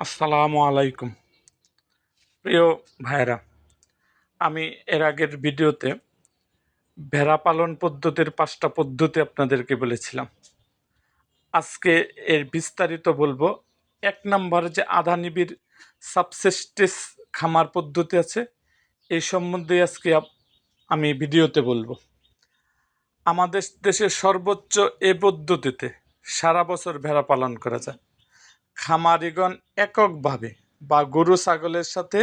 আসসালামু আলাইকুম। প্রিয় ভাইরা আমি এর আগের ভিডিওতে ভেড়া পালন পদ্ধতির পাঁচটা পদ্ধতি আপনাদেরকে বলেছিলাম। আজকে এর বিস্তারিত বলব। এক নম্বর যে আধা নিবিড় সাবসিস্টেস খামার পদ্ধতি আছে, এই সম্বন্ধে আজকে আমি ভিডিওতে বলব। আমাদের দেশের সর্বোচ্চ এ পদ্ধতিতে সারা বছর ভেড়া পালন করা যায়। খামারিগণ এককভাবে বা গরু ছাগলের সাথে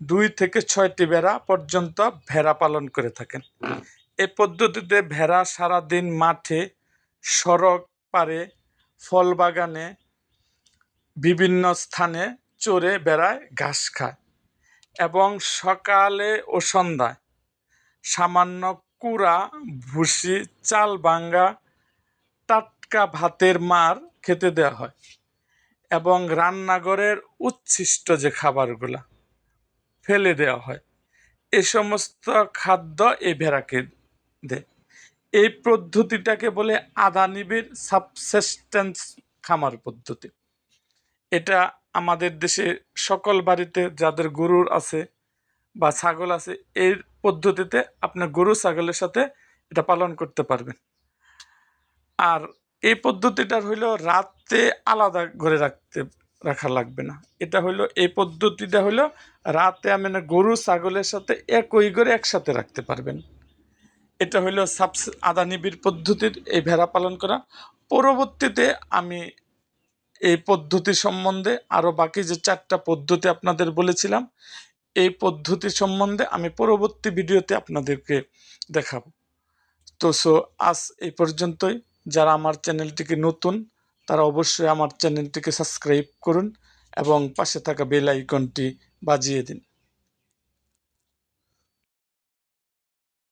দুই থেকে ছয়টি ভেড়া পর্যন্ত ভেড়া পালন করে থাকেন। এ পদ্ধতিতে ভেড়া সারাদিন মাঠে, সড়ক পারে ফল বাগানে বিভিন্ন স্থানে চড়ে বেড়ায় ঘাস খায় এবং সকালে ও সন্ধ্যায় সামান্য কুড়া, ভুসি, চাল ভাঙ্গা, টাটকা ভাতের মার খেতে দেওয়া হয়। এবং রান্নাঘরের উচ্ছিষ্ট যে খাবারগুলা ফেলে দেওয়া হয়, এ সমস্ত খাদ্য এই ভেড়াকে দেয়। এই পদ্ধতিটাকে বলে আধা নিবিড় সাবসিস্টেন্স খামার পদ্ধতি। এটা আমাদের দেশে সকল বাড়িতে যাদের গরুর আছে বা ছাগল আছে এই পদ্ধতিতে আপনার গরু, ছাগলের সাথে এটা পালন করতে পারবেন। আর এই পদ্ধতিটার হইল রাতে আলাদা করে রাখতে, রাখা লাগবে না। এটা হইল, এই পদ্ধতিটা হইল রাতে আমি না গরু, ছাগলের সাথে একই করে একসাথে রাখতে পারবেন। এটা হইল সাবস, আদা নিবিড় পদ্ধতির এই ভেড়া পালন করা। পরবর্তীতে আমি এই পদ্ধতি সম্বন্ধে আরও বাকি যে চারটা পদ্ধতি আপনাদের বলেছিলাম, এই পদ্ধতি সম্বন্ধে আমি পরবর্তী ভিডিওতে আপনাদেরকে দেখাবো। তো সো আজ এই পর্যন্তই। যারা আমার চ্যানেলটিকে নতুন, তারা অবশ্যই আমার চ্যানেলটিকে সাবস্ক্রাইব করুন এবং পাশে থাকা বেল আইকনটি বাজিয়ে দিন।